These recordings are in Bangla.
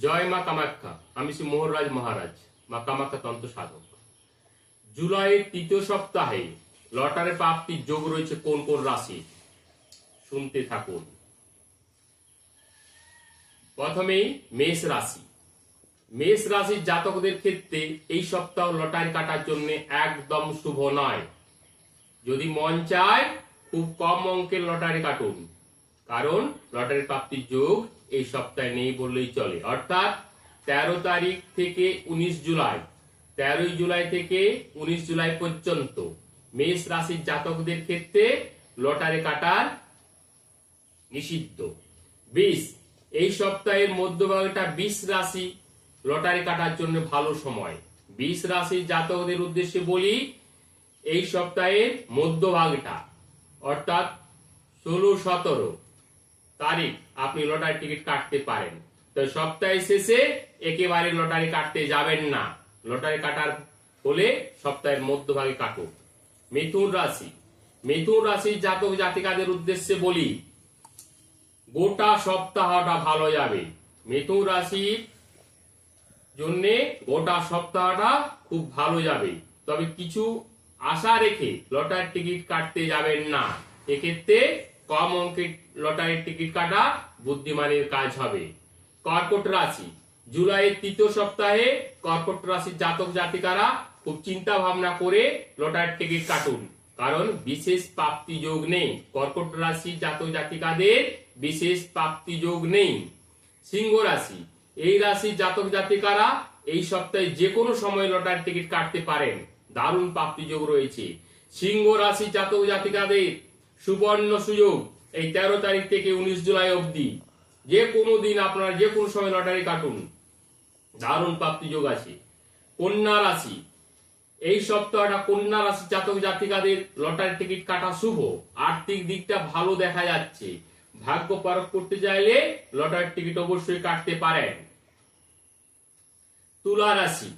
জয় মা কামাখ্যা, আমি শ্রী মোহনরাজ মহারাজ, মা কামাখ্যা তন্ত্র সাধক। জুলাইয়ের তৃতীয় সপ্তাহে লটারে প্রাপ্তির যোগ রয়েছে কোন কোন রাশি? শুনতে থাকুন। প্রথমেই মেষ রাশি। মেষ রাশির জাতকদের ক্ষেত্রে এই সপ্তাহ লটারি কাটার জন্য একদম শুভ নয়। যদি মন চায়, খুব কম অঙ্কের লটারি কাটুন। কারণ লটারি প্রাপ্তির যোগ এই সপ্তাহে নেই বললেই চলে। অর্থাৎ তেরো তারিখ থেকে উনিশ জুলাই, তেরোই জুলাই থেকে উনিশ জুলাই পর্যন্ত মেষ রাশির জাতকদের ক্ষেত্রে লটারি কাটার নিষিদ্ধ। বিষ এই সপ্তাহের মধ্যভাগটা বিষ রাশি লটারি কাটার জন্য ভালো সময়। বিষ রাশির জাতকদের উদ্দেশ্যে বলি, এই সপ্তাহের মধ্যভাগটা, অর্থাৎ ষোলো সতেরো তারিখ আপনি লটারি টিকিট কাটতে পারেন। তো সপ্তাহের শেষে একেবারে লটারি কাটতে যাবেন না। লটারি কাটার হলে সপ্তাহের মধ্যভাগে কাটুন মিথুন রাশি। মিথুন রাশির জাতক জাতিকাদের উদ্দেশ্যে বলি, গোটা সপ্তাহটা ভালো যাবে। মিথুন রাশির জন্য গোটা সপ্তাহটা খুব ভালো যাবে। তবে কিছু আশা রেখে লটারির টিকিট কাটতে যাবেন না। এক্ষেত্রে কম অঙ্কের লটারির টিকিট কাটা বুদ্ধিমানের কাজ হবে। কর্কট রাশি। জুলাইয়ের তৃতীয় সপ্তাহে কর্কট রাশির জাতক জাতিকারা খুব চিন্তা ভাবনা করে লটারির টিকিট কাটুন। কারণ বিশেষ প্রাপ্তি যোগ নেই। কর্কট রাশির জাতক জাতিকাদের বিশেষ প্রাপ্তি যোগ নেই। সিংহ রাশি। এই রাশির জাতক জাতিকারা এই সপ্তাহে যে কোনো সময় লটারি টিকিট কাটতে পারেন। দারুণ প্রাপ্তি যোগ রয়েছে। সিংহ রাশির জাতক জাতিকাদের সুবর্ণ সুযোগ এই তেরো তারিখ থেকে উনিশ জুলাই অবধি। যে কোনো দিন আপনারা যে কোনো সময় লটারি কাটুন। দারুণ প্রাপ্তি যোগ আছে। কন্যা রাশি। এই সপ্তাহটা কন্যা রাশি জাতক জাতিকাদের লটারি টিকিট কাটা শুভ। আর্থিক দিকটা ভালো দেখা যাচ্ছে। ভাগ্য পরখ করতে চাইলে লটারির টিকিট অবশ্যই কাটতে পারেন। তুলা রাশি।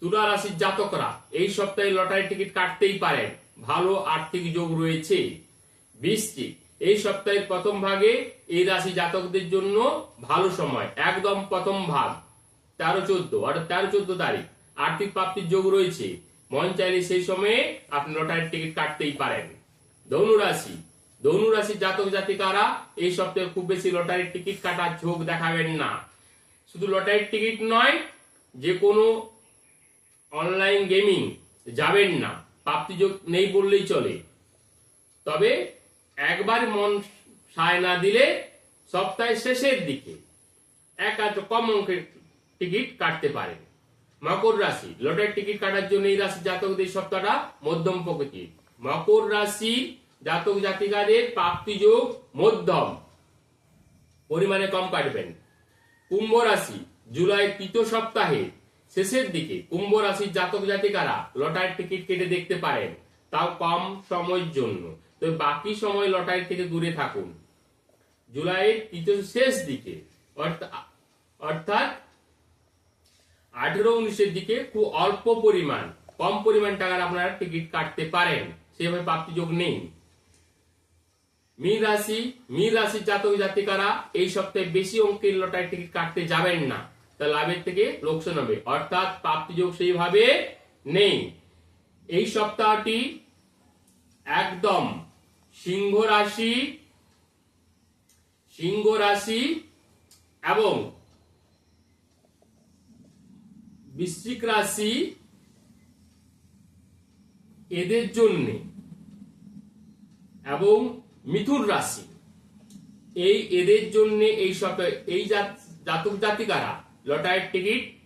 তুলা রাশির জাতকরা এই সপ্তাহে লটারি টিকিট কাটতেই পারেন। ভালো আর্থিক যোগ রয়েছে। বৃষ্টিক এই সপ্তাহের প্রথম ভাগে এই রাশি জাতকদের জন্য ভালো সময়। একদম প্রথম ভাগ, তেরো চোদ্দ, অর্থাৎ তেরো চোদ্দ তারিখ। আর্থিক প্রাপ্তির যোগ রয়েছে। মন চাইলে সেই সময়ে আপনি লটারির টিকিট কাটতেই পারেন। ধনু রাশি, ধনু রাশির জাতক জাতিকারা এই সপ্তাহে খুব বেশি লটারির টিকিট কাটার ঝোঁক দেখাবেন না। শুধু লটারির টিকিট নয়, যে কোনো অনলাইন গেমিং যাবেন না। প্রাপ্তি যোগ নেই বললেই চলে। তবে একবার মন সায় না দিলে সপ্তাহের শেষের দিকে এক আধ কম অঙ্কের টিকিট কাটতে পারেন মকর রাশি, লটারির টিকিট কাটার জন্য এই রাশি জাতকদের সপ্তাহটা মধ্যম প্রকৃতির মকর রাশি জাতক জাতিকাদের প্রাপ্তি যোগ মধ্যম। পরিমাণে কম কাটবেন। কুম্ভ রাশি, জুলাই তৃতীয় সপ্তাহে শেষের দিকে কুম্ভ রাশির জাতক জাতিকারা লটারির টিকিট কেটে দেখতে পারেন, তাও কম সময়ের জন্য। তো বাকি সময় লটারি থেকে দূরে থাকুন। জুলাইয়ের তৃতীয় শেষ দিকে, অর্থা- অর্থাৎ আঠেরো উনিশের দিকে খুব অল্প পরিমাণ, কম পরিমাণ টাকার আপনারা টিকিট কাটতে পারেন। সেভাবে প্রাপ্তি যোগ নেই। মীন রাশি, মীন রাশির জাতক জাতিকারা এই সপ্তাহে বেশি অঙ্কের লটারি টিকিট কাটতে যাবেন না। তা লাভের থেকে লোকসান হবে। অর্থাৎ প্রাপ্তি যোগ সেইভাবে নেই। এই সপ্তাহটি একদম সিংহ রাশি সিংহ রাশি এবং বৃশ্চিক রাশি এদের জন্য এবং মিথুন রাশি। এই এদের জন্য এই সপ্তাহে এই জাত- জাতক জাতিকারা লটারির টিকিট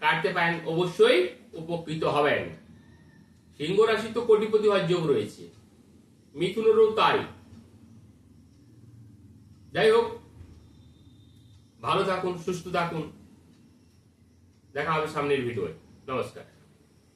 কাটতে পারেন, অবশ্যই উপকৃত হবেন। সিংহ রাশি তো কোটিপতি হওয়ার যোগ রয়েছে। মিথুনেরও তাই যাই হোক ভালো থাকুন সুস্থ থাকুন। দেখা হবে সামনের ভিডিওয়। নমস্কার।